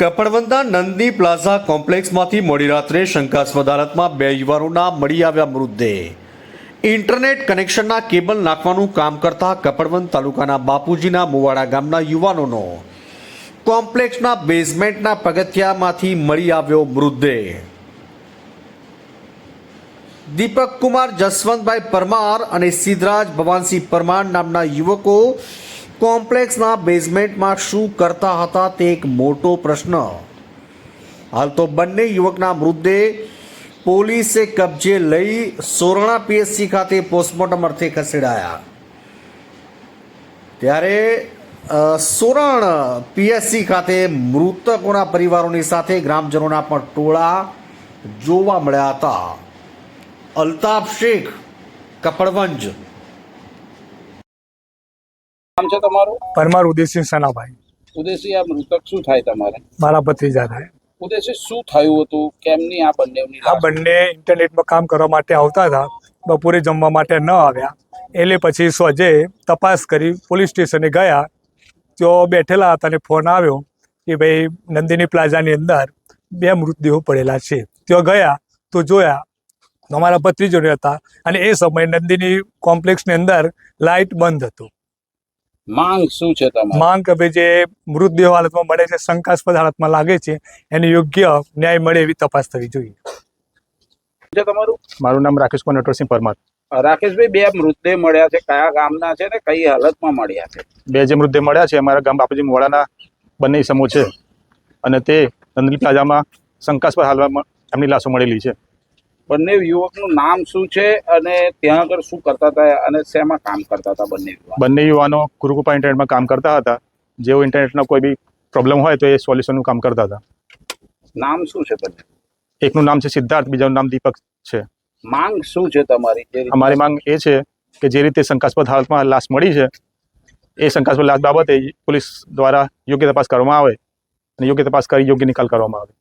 કપડવંદના નંદની plaza કોમ્પ્લેક્સમાંથી મોડી રાત્રે શંકાસ્પદ હાલતમાં બે યુવાનોના મળી આવ્યા મૃતદેહ. ઇન્ટરનેટ કનેક્શનના કેબલ નાખવાનું કામ કરતા કપડવંદ તાલુકાના બાપુજીના મુવાડા ગામના યુવાનોનો કોમ્પ્લેક્સના બેઝમેન્ટના પગથિયામાંથી મળી આવ્યો મૃતદેહ. દીપક કુમાર જસવંતભાઈ પરમાર અને સિદ્ધરાજ ભવાનસિંહ પરમાર નામના યુવકો કોમ્પ્લેક્સના બેઝમેન્ટમાં શું કરતા હતા તે એક મોટો પ્રશ્ન. હાલ તો બંને યુવકના મૃતદેહ પોલીસે કબજે લઈ સોરણા પીએસસી ખાતે પોસ્ટમોર્ટમ અર્થે ખસેડાયા. ત્યારે સોરણ પીએસસી ખાતે મૃતકોના પરિવારોની સાથે ગ્રામજનોના પણ ટોળા જોવા મળ્યા હતા. અલ્તાફ શેખ, કપડવંજ નામ છે તમારું? પરમાર ઉદયસિંહ સનાભાઈ. ઉદયસિંહ આ મૃતક શું થાય તમારે? મારા ભત્રીજા થાય ઉદયસિંહ શું થયું હતું? કેમની આ બંને આ બંને ઇન્ટરનેટમાં કામ કરવા માટે આવતા હતા બપોરે જમવા માટે ન આવ્યા. એટલે પછી સોજે તપાસ કરી પોલીસ સ્ટેશને ગયા. તો બેઠેલા હતા અને ફોન આવ્યો કે ભાઈ નંદિની પ્લાઝાની અંદર બે મૃતદેહો પડેલા છે. ત્યાં ગયા તો જોયા અમારા ભત્રીજોને હતા અને એ સમયે નંદિની કોમ્પ્લેક્સની અંદર લાઇટ બંધ હતું. માંગ શું છે તમારી? માંગ કે ભાઈ જે મૃતદેહ હાલતમાં મળે છે શંકાસ્પદ હાલતમાં લાગે છે એને યોગ્ય ન્યાય મળે એવી તપાસ થવી જોઈએ. છે તમારું? મારું નામ રાકેશ કુમાર નટવરસિંહ પરમાર. રાકેશભાઈ બે મૃતદેહ મળ્યા છે કયા ગામના છે ને કઈ હાલતમાં મળ્યા છે? બે જે મૃતદેહ મળ્યા છે અમારા ગામ બાપુજી મોડાના બંને સમૂહ છે. અને તે નંદલી પ્લાઝામાં શંકાસ્પદ હાલમાં એમની લાશો મળેલી છે. બંને યુવકનું નામ શું છે અને ત્યાં આગળ શું કરતા હતા અને શેમાં કામ કરતા હતા બંને બંને યુવાનો ગુરુકૃપા ઇન્ટરનેટમાં કામ કરતા હતા. જેઓ ઇન્ટરનેટનો કોઈ બી પ્રોબ્લેમ હોય તો એ સોલ્યુશનનું કામ કરતા હતા. નામ શું છે બંને? એકનું નામ છે સિદ્ધાર્થ બીજાનું નામ દીપક છે. માંગ શું છે તમારી? અમારી માંગ એ છે કે જે રીતે શંકાસ્પદ હાલતમાં લાશ મળી છે એ શંકાસ્પદ લાશ બાબતે પોલીસ દ્વારા યોગ્ય તપાસ કરવામાં આવે અને યોગ્ય તપાસ કરી યોગ્ય નિકાલ કરવામાં આવે.